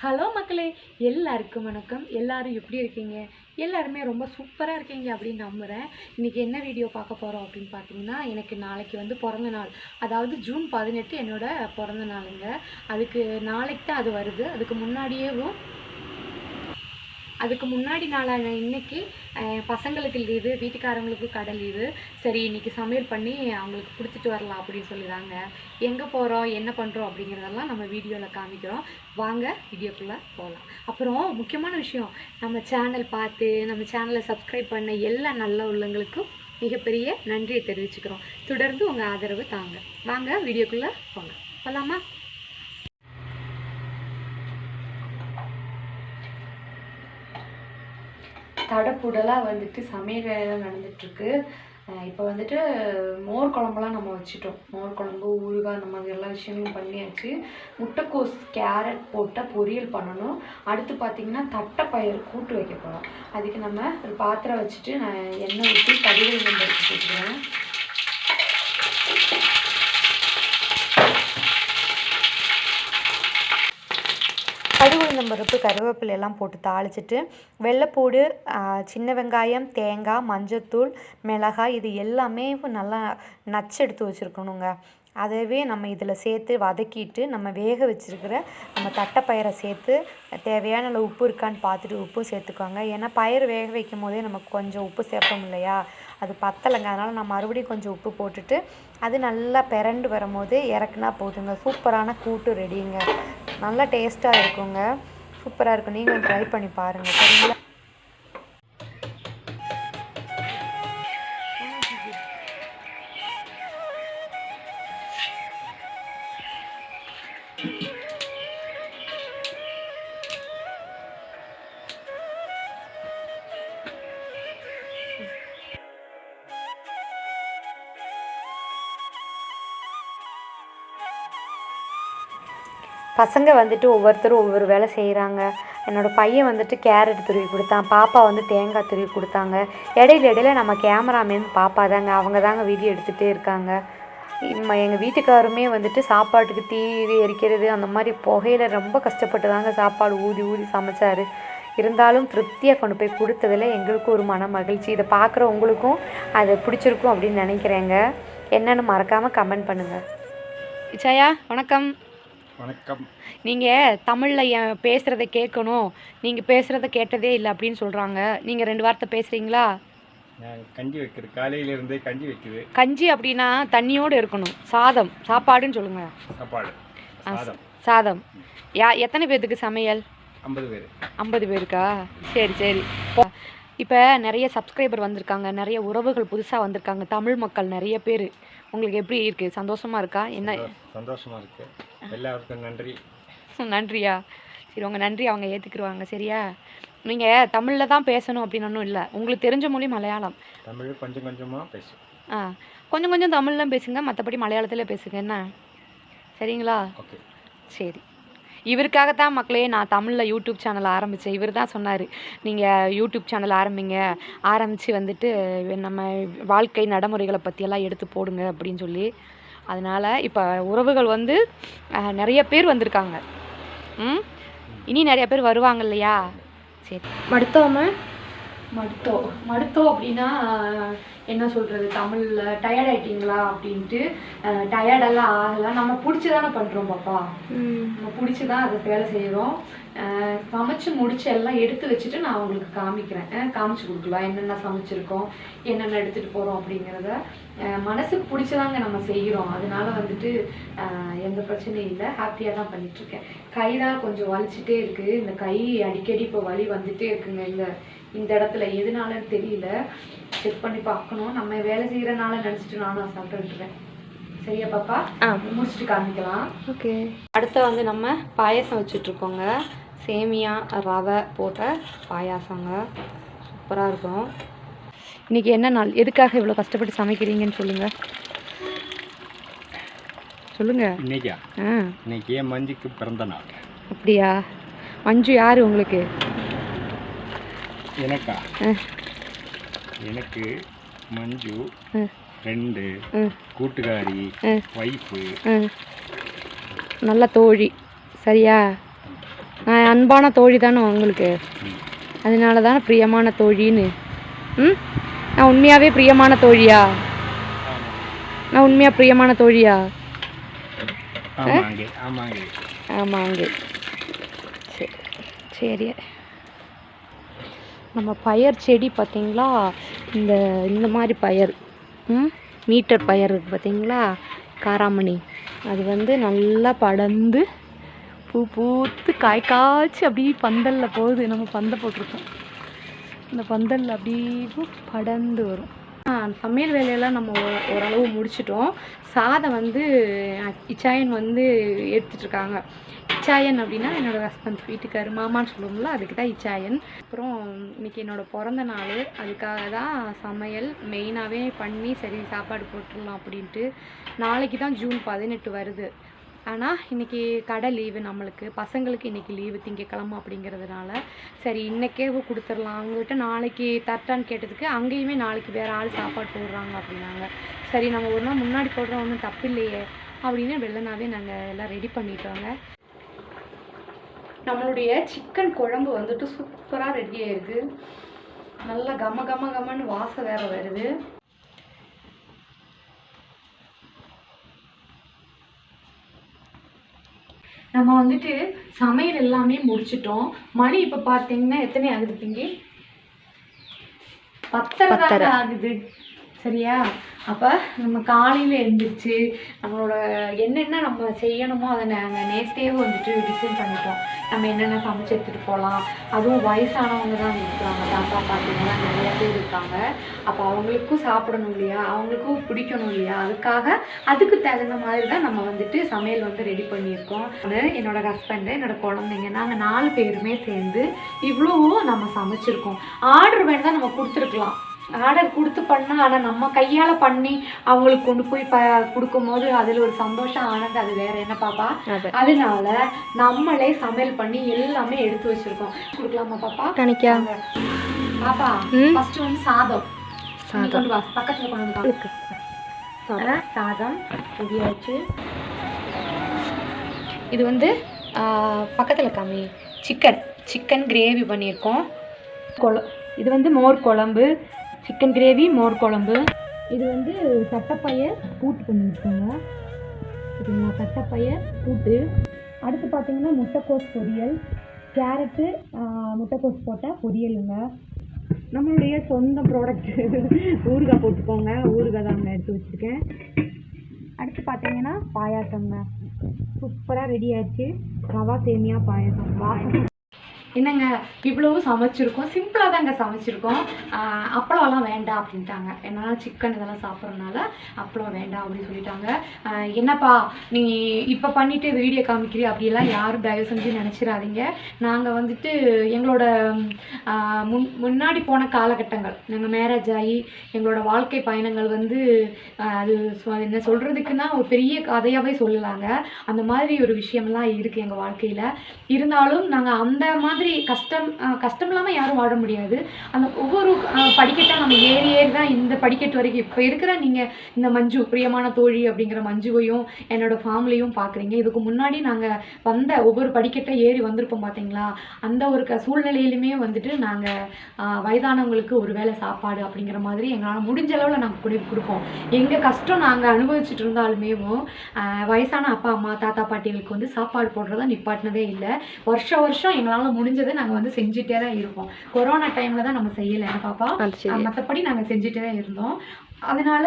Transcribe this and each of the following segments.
Hello மக்களே எல்லாருக்கும் வணக்கம். எல்லாரும் எப்படி இருக்கீங்க? எல்லாருமே ரொம்ப சூப்பராக இருக்கீங்க அப்படின்னு நம்புகிறேன் இன்றைக்கி என்ன வீடியோ பார்க்க போகிறோம் அப்படின்னு பார்த்தீங்கன்னா எனக்கு நாளைக்கு வந்து பிறந்த நாள். அதாவது ஜூன் பதினெட்டு என்னோட பிறந்த நாளுங்க. அதுக்கு நாளைக்கு தான் அது வருது. அதுக்கு முன்னாடியேவும் அதுக்கு முன்னாடி நாளான இன்னைக்கு பசங்களுக்கு லீவு வீட்டுக்காரங்களுக்கு கடை லீவு. சரி இன்னைக்கு சமையல் பண்ணி அவங்களுக்கு கொடுத்துட்டு வரலாம் அப்படின்னு சொல்லிடுறாங்க எங்கே போகிறோம் என்ன பண்ணுறோம் அப்படிங்கிறதெல்லாம் நம்ம வீடியோவில் காமிக்கிறோம். வாங்க வீடியோக்குள்ளே போகலாம் அப்புறம் முக்கியமான விஷயம் நம்ம சேனல் பார்த்து நம்ம சேனலை சப்ஸ்கிரைப் பண்ண எல்லா நல்ல உள்ளங்களுக்கும் மிகப்பெரிய நன்றியை தெரிவிச்சுக்கிறோம். தொடர்ந்து உங்கள் ஆதரவு தாங்க. வாங்க வீடியோக்குள்ளே போங்க போகலாமா தடப்புடலாக வந்துட்டு சமையல் வேலை நடந்துட்டுருக்கு. இப்போ வந்துட்டு மோர் குழம்புலாம் நம்ம வச்சுட்டோம். மோர் குழம்பு ஊறுகாய் அந்த மாதிரி எல்லா விஷயங்களும் பண்ணியாச்சு. முட்டைக்கோஸ் கேரட் போட்டால் பொரியல் பண்ணணும். அடுத்து பார்த்திங்கன்னா தட்டைப்பயிர் கூட்டு வைக்க போகிறோம் அதுக்கு நம்ம ஒரு பாத்திரம் வச்சுட்டு நான் எண்ணெய் ஊற்றி கடுகு வெந்தயம் கொடுக்குறேன் கடுகு பருப்பு கருவேப்பிலை எல்லாம் போட்டு தாளிச்சிட்டு வெள்ளைப்பூடு சின்ன வெங்காயம் தேங்காய் மஞ்சத்தூள் மிளகாய் இது எல்லாமே நல்லா நச்செடுத்து வச்சுருக்கணுங்க. அதவே நம்ம இதில் சேர்த்து வதக்கிட்டு நம்ம வேக வச்சிருக்கிற நம்ம தட்டைப்பயிரை சேர்த்து தேவையான அளவு உப்பு இருக்கான்னு பார்த்துட்டு உப்பு சேர்த்துக்கோங்க. ஏன்னா பயிர் வேக வைக்கும் போதே நமக்கு கொஞ்சம் உப்பு சேர்ப்போம் இல்லையா? அது பத்தலைங்க. அதனால் நான் மறுபடியும் கொஞ்சம் உப்பு போட்டுட்டு அது நல்லா பிறண்டு வரும்போது இறக்குனா போதுங்க. சூப்பரான கூட்டு ரெடிங்க. நல்லா டேஸ்ட்டாக இருக்குங்க. சூப்பராக இருக்கும் நீங்களும் ட்ரை பண்ணி பாருங்கள் சரிங்களா? பசங்க வந்துட்டு ஒவ்வொருத்தரும் ஒவ்வொரு வேலை செய்கிறாங்க என்னோடய பையன் வந்துட்டு கேரட் துருவி கொடுத்தான். பாப்பா வந்து தேங்காய் துருவி கொடுத்தாங்க. இடையில இடையில நம்ம கேமராமேன் பாப்பா தாங்க. அவங்க தாங்க வீடியோ எடுத்துகிட்டே இருக்காங்க. எங்கள் வீட்டுக்காருமே வந்துட்டு சாப்பாட்டுக்கு தீ எரிக்கிறது அந்த மாதிரி புகையில் ரொம்ப கஷ்டப்பட்டு தாங்க சாப்பாடு ஊதி ஊதி சமைச்சாரு. இருந்தாலும் திருப்தியாக கொண்டு போய் கொடுத்ததில் எங்களுக்கும் ஒரு மன மகிழ்ச்சி. இதை பார்க்குற உங்களுக்கும் அது பிடிச்சிருக்கும் அப்படின்னு நினைக்கிறேங்க. என்னென்னு மறக்காமல் கமெண்ட் பண்ணுங்கள் இச்சாயா வணக்கம். வணக்கம். நீங்கள் தமிழில் என் பேசுகிறத கேட்கணும். நீங்கள் பேசுகிறத கேட்டதே இல்லை அப்படின்னு சொல்கிறாங்க நீங்கள் ரெண்டு வார்த்தை பேசுகிறீங்களா கஞ்சி வைக்கிறது காலையிலேருந்தே கஞ்சி வைக்குது. கஞ்சி அப்படின்னா தண்ணியோடு இருக்கணும். சாதம் சாப்பாடுன்னு சொல்லுங்கள் சாப்பாடு சாதம். சாதம். யா எத்தனை பேர்த்துக்கு சமையல்? ஐம்பது பேர். ஐம்பது பேருக்கா? சரி சரி. இப்போ நிறைய சப்ஸ்கிரைபர் வந்திருக்காங்க. நிறைய உறவுகள் புதுசாக வந்திருக்காங்க. தமிழ் மக்கள் நிறைய பேர். உங்களுக்கு எப்படி இருக்குது சந்தோஷமாக இருக்கா? என்ன? சந்தோஷமா இருக்கு. எல்லாருக்கும் நன்றி. நன்றியா? சரி உங்கள் நன்றி அவங்க ஏற்றுக்குருவாங்க சரியா? நீங்கள் தமிழில் தான் பேசணும் அப்படின்னு ஒன்றும் இல்லை. உங்களுக்கு தெரிஞ்ச மொழி மலையாளம். தமிழ் கொஞ்சம் கொஞ்சமாக பேசும் ஆ. கொஞ்சம் கொஞ்சம் தமிழ்ல பேசுங்க. மற்றபடி மலையாளத்தில் பேசுங்க. என்ன? சரிங்களா? ஓகே. சரி. இவருக்காகத்தான் மக்களே நான் தமிழில் யூடியூப் சேனல் ஆரம்பித்தேன் இவர் தான் சொன்னார் நீங்கள் யூடியூப் சேனல் ஆரம்பிங்க. ஆரம்பித்து வந்துட்டு நம்ம வாழ்க்கை நடைமுறைகளை பற்றியெல்லாம் எடுத்து போடுங்க அப்படின்னு சொல்லி. அதனால் இப்போ உறவுகள் வந்து நிறைய பேர் வந்திருக்காங்க. ம்? இனி நிறைய பேர் வருவாங்க இல்லையா? சரி. மடுத்தோம மடுத்தோ மடுத்தோ அப்படின்னா என்ன சொல்கிறது தமிழில் டயர்ட் ஆயிட்டீங்களா அப்படின்ட்டு டயர்டெல்லாம் ஆகலை. நம்ம பிடிச்சி தானே பண்ணுறோம் பாப்பா நம்ம பிடிச்சி தான் அதை வேலை செய்கிறோம் சமைச்சு முடிச்சு எல்லாம் எடுத்து வச்சுட்டு நான் உங்களுக்கு காமிக்கிறேன். காமிச்சு கொடுக்கலாம். என்னென்ன சமைச்சிருக்கோம் என்னென்ன எடுத்துகிட்டு போகிறோம் அப்படிங்கிறத. மனசுக்கு பிடிச்சதாங்க நம்ம செய்கிறோம் அதனால வந்துட்டு எந்த பிரச்சனையும் இல்லை. ஹாப்பியாக தான் பண்ணிகிட்ருக்கேன் கை தான் கொஞ்சம் வலிச்சுட்டே இருக்குது இந்த கை அடிக்கடி இப்போ வலி வந்துட்டே இருக்குங்க. இந்த இந்த இடத்துல எதுனாலன்னு தெரியல. செக் பண்ணி பார்க்கணும். நம்ம வேலை செய்கிறனால நினச்சிட்டு நானும் சாப்பிட்டுருக்கேன் சரியா பாப்பா? முடிச்சுட்டு காமிக்கலாம். ஓகே. அடுத்து வந்து நம்ம பாயாசம் வச்சுட்ருக்கோங்க. சேமியா ரவை போட்ட பாயாசங்க. சூப்பராக இருக்கும். இன்னைக்கு என்ன நாள்? எதுக்காக இவ்வளோ கஷ்டப்பட்டு சமைக்கிறீங்கன்னு சொல்லுங்கள் சொல்லுங்கள் இன்னைக்கா? ஆ. இன்னைக்கு என் மஞ்சுக்கு பிறந்த நாள்? அப்படியா? மஞ்சு யார் உங்களுக்கு? எனக்கா. எனக்கு மஞ்சு. ஃப்ரெண்டு கூட்டுக்காரி ஒய்ஃபு நல்ல தோழி. சரியா? நான் அன்பான தோழி தானே உங்களுக்கு? அதனால தானே பிரியமான தோழின்னு. ம்? நான் உண்மையாகவே பிரியமான தோழியா? நான் உண்மையாக பிரியமான தோழியா? ஆமாங்க. சரி சரி. நம்ம பயர் செடி பார்த்திங்களா? இந்த இந்த மாதிரி பயர். மீட்டர் பயர் இருக்குது பார்த்திங்களா? காராமணி. அது வந்து நல்லா படர்ந்து பூ பூத்து காய் காய்ச்சி அப்படியே பந்தலில் போகுது. நம்ம பந்தை போட்டிருக்கோம். இந்த பந்தலில் அப்படியே படர்ந்து வரும். சமையல் வேலையெல்லாம் நம்ம ஓ- ஓரளவு முடிச்சிட்டோம். சாதம் வந்து இச்சாயன் வந்து எடுத்துட்ருக்காங்க. இச்சாயன் அப்படின்னா என்னோட ஹஸ்பண்ட் வீட்டுக்காரு மாமான்னு சொல்லுவோம்ல அதுக்கு தான் இச்சாயன். அப்புறம் இன்னைக்கு என்னோடய பிறந்த நாள். அதுக்காக தான் சமையல் மெயினாகவே பண்ணி சரி சாப்பாடு போட்டுடலாம் அப்படின்ட்டு நாளைக்கு தான் ஜூன் பதினெட்டு வருது. ஆனால் இன்னைக்கு கடை லீவு நம்மளுக்கு பசங்களுக்கு இன்றைக்கி லீவு திங்கக்கிழமை அப்படிங்கிறதுனால சரி இன்னைக்கே கொடுத்துடலாம். அவங்ககிட்ட நாளைக்கு தட்டான்னு கேட்டதுக்கு அங்கேயுமே நாளைக்கு வேறு ஆள் சாப்பாடு போடுறாங்க அப்படின்னாங்க. சரி நம்ம ஒரு நாள் முன்னாடி போடுறோம் ஒன்றும் தப்பு இல்லையே அப்படின்னு வெள்ளனாவே நாங்கள் எல்லாம் ரெடி பண்ணிட்டோங்க. நம்மளுடைய சிக்கன் குழம்பு வந்துட்டு சூப்பராக ரெடி ஆயிருக்கு. நல்லா கம கம கமன்னு வாசம் வேறு வருது. நம்ம வந்துட்டு சமையல் எல்லாமே முடிச்சிட்டோம். மணி இப்போ பார்த்தீங்கன்னா எத்தனை ஆகுது பிங்கி? பத்தரை. ஆகுது. சரியா? அப்போ நம்ம காலையில் எழுந்திரிச்சு நம்மளோட என்னென்ன நம்ம செய்யணுமோ அதை நாங்கள் நேற்றே வந்துட்டு டிசைன் பண்ணிட்டோம். நம்ம என்னென்ன சமைச்சு எடுத்துகிட்டு போகலாம் அதுவும் வயசானவங்க தான் இருக்கிறாங்க தாத்தா பாட்டிங்கெல்லாம் நிறைய பேர் இருக்காங்க. அப்போ அவங்களுக்கும் சாப்பிடணும் இல்லையா? அவங்களுக்கும் பிடிக்கணும் இல்லையா? அதுக்காக அதுக்கு தகுந்த மாதிரி தான் நம்ம வந்துட்டு சமையல் வந்து ரெடி பண்ணியிருக்கோம். அது என்னோட ஹஸ்பண்டு என்னோட குழந்தைங்க நாங்கள் நாலு பேருமே சேர்ந்து இவ்வளோவும் நம்ம சமைச்சிருக்கோம். ஆர்டர் வேணா நம்ம கொடுத்துருக்கலாம். ஆர்டர் கொடுத்து பண்ணால் ஆனால் நம்ம கையால் பண்ணி அவங்களுக்கு கொண்டு போய் ப கொடுக்கும்போது அதில் ஒரு சந்தோஷம் ஆனது அது வேற. என்ன பாப்பா? அதனால நம்மளே சமையல் பண்ணி எல்லாமே எடுத்து வச்சிருக்கோம். கொடுக்கலாமா பாப்பா? கணிக்கா. பாப்பா ம். ஃபர்ஸ்ட் வந்து சாதம். சாதம். பக்கத்துல கொண்டு வந்து சாதம். ரெடியாச்சு இது வந்து பக்கத்தில் காமி சிக்கன். சிக்கன் கிரேவி பண்ணியிருக்கோம். கொழ இது வந்து மோர் குழம்பு. சிக்கன் கிரேவி மோர் குழம்பு. இது வந்து தட்டைப்பயிர் கூட்டு பண்ணியிருக்கோங்க. ஓகேங்களா தட்டைப்பயிர் கூட்டு. அடுத்து பார்த்தீங்கன்னா முட்டைக்கோஸ் பொரியல். கேரட்டு முட்டைக்கோஸ் போட்ட பொரியலுங்க. நம்மளுடைய சொந்த ப்ராடக்ட் ஊறுகாய் போட்டுக்கோங்க. ஊறுகாய் தாங்க எடுத்து வச்சுருக்கேன். அடுத்து பார்த்தீங்கன்னா பாயாசம்ங்க சூப்பராக ரெடி ஆயிடுச்சு. ரவா சேமியா பாயாசம். வா. என்னங்க இவ்வளவு சமைச்சிருக்கோம் சிம்பிளாக தாங்க சமைச்சிருக்கோம். அப்பளம்லாம் வேண்டாம் அப்படின்ட்டாங்க. என்னென்னா சிக்கன் இதெல்லாம் சாப்பிட்றதுனால அப்பளம் வேண்டாம் அப்படின்னு சொல்லிட்டாங்க. என்னப்பா நீ இப்போ பண்ணிட்டு வீடியோ காமிக்கிறீ அப்படிலாம் யாரும் தயவு செஞ்சு நினச்சிடாதீங்க. நாங்கள் வந்துட்டு எங்களோட முன் முன்னாடி போன காலகட்டங்கள் நாங்கள் மேரேஜ் ஆகி எங்களோட வாழ்க்கை பயணங்கள் வந்து அது என்ன சொல்கிறதுக்குன்னா ஒரு பெரிய கதையாகவே சொல்லலாங்க. அந்த மாதிரி ஒரு விஷயம்லாம் இருக்குது எங்கள் வாழ்க்கையில். இருந்தாலும் நாங்கள் அந்த மாதிரி கஷ்டம் கஷ்டம் இல்லாமல் யாரும் வாழ முடியாது. அந்த ஒவ்வொரு படிக்கட்டாக நம்ம ஏறி ஏறி தான் இந்த படிக்கட்டு வரைக்கும் இப்போ இருக்கிற நீங்கள் இந்த மஞ்சு பிரியமான தோழி அப்படிங்கிற மஞ்சுவையும் என்னோட ஃபேமிலியும் பார்க்குறீங்க இதுக்கு முன்னாடி நாங்கள் வந்த ஒவ்வொரு படிக்கட்டை ஏறி வந்திருப்போம் பார்த்தீங்களா அந்த ஒரு க சூழ்நிலையிலுமே வந்துட்டு நாங்கள் வயதானவங்களுக்கு ஒரு வேளை சாப்பாடு அப்படிங்கிற மாதிரி எங்களால் முடிஞ்ச அளவில் நாங்கள் கொண்டு கொடுப்போம். எங்கள் கஷ்டம் நாங்கள் அனுபவிச்சுட்டு இருந்தாலுமேவும் வயசான அப்பா அம்மா தாத்தா பாட்டிகளுக்கு வந்து சாப்பாடு போடுறத நிப்பாட்டினதே இல்லை. வருஷம் வருஷம் எங்களால் முடிஞ்சதை நாங்கள் வந்து செஞ்சுட்டே தான் இருப்போம் கொரோனா டைமில் தான் நம்ம செய்யலை பாப்பா? மற்றபடி நாங்கள் செஞ்சுட்டே தான் இருந்தோம். அதனால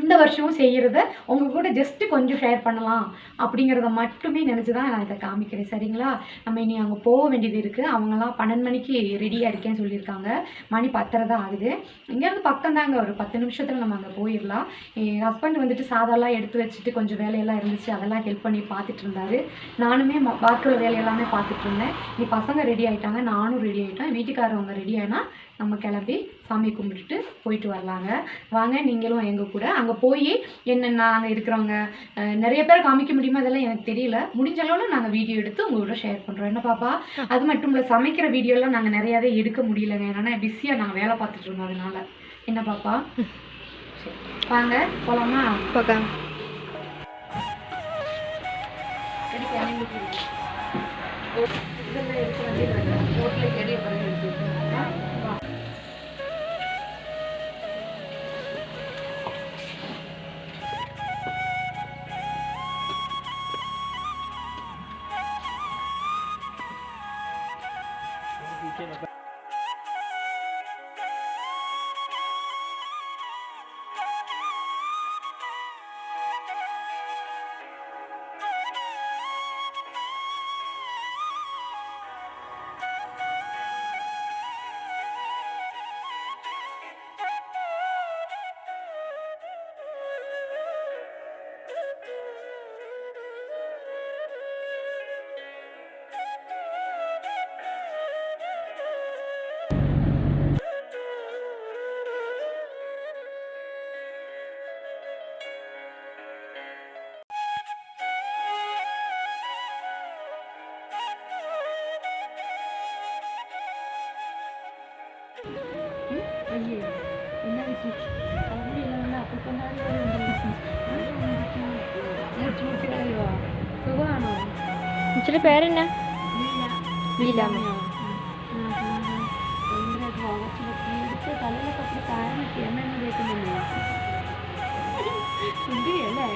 இந்த வருஷமும் செய்கிறத உங்கள் கூட ஜஸ்ட்டு கொஞ்சம் ஷேர் பண்ணலாம் அப்படிங்கிறத மட்டுமே நினச்சி தான் நான் இதை காமிக்கிறேன். சரிங்களா? நம்ம இனி அங்கே போக வேண்டியது இருக்குது அவங்கெல்லாம் பன்னெண்டு மணிக்கு ரெடியாக இருக்கேன்னு சொல்லியிருக்காங்க. மணி பத்தரை தான் ஆகுது. இங்கேருந்து பக்கம் தாங்க. ஒரு பத்து நிமிஷத்தில் நம்ம அங்கே போயிடலாம். என் ஹஸ்பண்ட் வந்துட்டு சாதம்லாம் எடுத்து வச்சுட்டு கொஞ்சம் வேலையெல்லாம் இருந்துச்சு. அதெல்லாம் ஹெல்ப் பண்ணி பார்த்துட்டு இருந்தாரு. நானுமே ம- வேலையெல்லாமே பார்த்துட்டு இருந்தேன். நீ பசங்க ரெடி ஆகிட்டாங்க நானும் ரெடி ஆகிட்டோம் வீட்டுக்காரவங்க ரெடி ஆயினா நம்ம கிளம்பி சாமி கும்பிட்டுட்டு போயிட்டு வரலாங்க. வாங்க நீங்களும் எங்கள் கூட. அங்கே போய் என்னென்ன அங்கே இருக்கிறவங்க நிறைய பேர் காமிக்க முடியுமா அதெல்லாம் எனக்கு தெரியல. முடிஞ்ச அளவில் நாங்கள் வீடியோ எடுத்து உங்களோட ஷேர் பண்ணுறோம் என்ன பாப்பா? அது மட்டும் இல்லை சமைக்கிற வீடியோலாம் நாங்கள் நிறையாவே எடுக்க முடியலங்க. ஏன்னா பிஸியாக நாங்கள் வேலை பார்த்துட்டு இருந்தோம் அதனால. என்ன பாப்பா? வாங்க போகலாமா. போக்கா பண்ணி എണ്ണ തേക്കുന്നില്ലേ സുന്ദരിയല്ലേ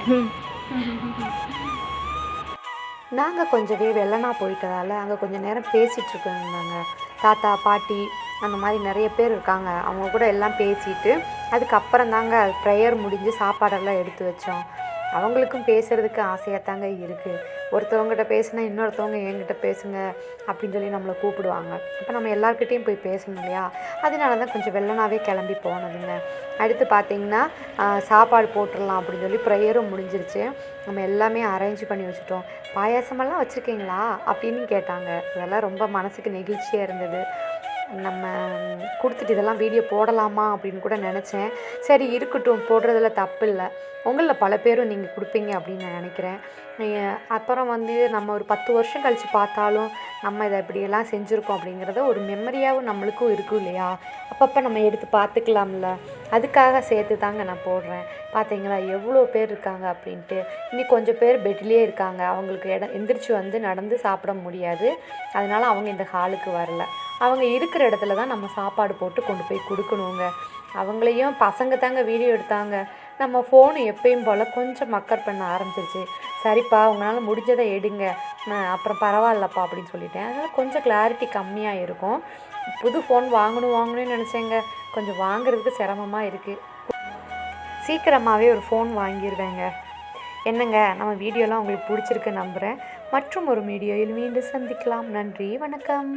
நாங்கள் கொஞ்சம் வெள்ளனா போயிட்டதால அங்கே கொஞ்சம் நேரம் பேசிகிட்டு இருந்தாங்க தாத்தா பாட்டி அந்த மாதிரி நிறைய பேர் இருக்காங்க. அவங்க கூட எல்லாம் பேசிட்டு அதுக்கப்புறம் தாங்க ப்ரேயர் முடிஞ்சு சாப்பாடெல்லாம் எடுத்து வச்சோம். அவங்களுக்கும் பேசுகிறதுக்கு ஆசையாக தாங்க இருக்குது ஒருத்தவங்ககிட்ட பேசினா இன்னொருத்தவங்க என்கிட்ட பேசுங்க அப்படின்னு சொல்லி நம்மளை கூப்பிடுவாங்க. அப்போ நம்ம எல்லாருக்கிட்டேயும் போய் பேசணும் இல்லையா? அதனால தான் கொஞ்சம் வெள்ளனாவே கிளம்பி போனதுங்க. அடுத்து பார்த்தீங்கன்னா சாப்பாடு போட்டுடலாம் அப்படின்னு சொல்லி ப்ரேயரும் முடிஞ்சிருச்சு. நம்ம எல்லாமே அரேஞ்ச் பண்ணி வச்சுட்டோம். பாயாசமெல்லாம் வச்சுருக்கீங்களா? அப்படின்னு கேட்டாங்க. இதெல்லாம் ரொம்ப மனசுக்கு நெகிழ்ச்சியாக இருந்தது. நம்ம கொடுத்துட்டு இதெல்லாம் வீடியோ போடலாமா அப்படின்னு கூட நினச்சேன். சரி இருக்கட்டும் போடுறதுல தப்பு இல்லை உங்களில் பல பேரும் நீங்கள் கொடுப்பீங்க அப்படின்னு நான் நினைக்கிறேன். அப்புறம் வந்து நம்ம ஒரு பத்து வருஷம் கழித்து பார்த்தாலும் நம்ம இதை இப்படியெல்லாம் செஞ்சுருக்கோம் அப்படிங்கிறத ஒரு மெமரியாகவும் நம்மளுக்கும் இருக்கும் இல்லையா? அப்பப்போ நம்ம எடுத்து பார்த்துக்கலாம்ல. அதுக்காக சேர்த்து தாங்க நான் போடுறேன். பார்த்தீங்களா எவ்வளோ பேர் இருக்காங்க அப்படின்ட்டு. இன்னும் கொஞ்சம் பேர் பெட்லேயே இருக்காங்க. அவங்களுக்கு இடம் எந்திரிச்சு வந்து நடந்து சாப்பிட முடியாது. அதனால அவங்க இந்த ஹாலுக்கு வரல. அவங்க இருக்கிற இடத்துல தான் நம்ம சாப்பாடு போட்டு கொண்டு போய் கொடுக்கணுங்க. அவங்களையும் பசங்க தாங்க வீடியோ எடுத்தாங்க. நம்ம ஃபோனு எப்பயும் போல் கொஞ்சம் மக்கர் பண்ண ஆரம்பிச்சிருச்சு. சரிப்பா உங்களால் முடிஞ்சதை எடுங்க. நான் அப்புறம் பரவாயில்லப்பா அப்படின்னு சொல்லிட்டேன். அதனால் கொஞ்சம் கிளாரிட்டி கம்மியாக இருக்கும். புது ஃபோன் வாங்கணும் வாங்கணும்னு நினச்சேங்க. கொஞ்சம் வாங்குறதுக்கு சிரமமாக இருக்குது சீக்கிரமாகவே ஒரு ஃபோன் வாங்கிடுவேங்க என்னங்க நம்ம வீடியோலாம் உங்களுக்கு பிடிச்சிருக்கு நம்புகிறேன் மற்றும் ஒரு வீடியோவில் மீண்டும் சந்திக்கலாம். நன்றி வணக்கம்.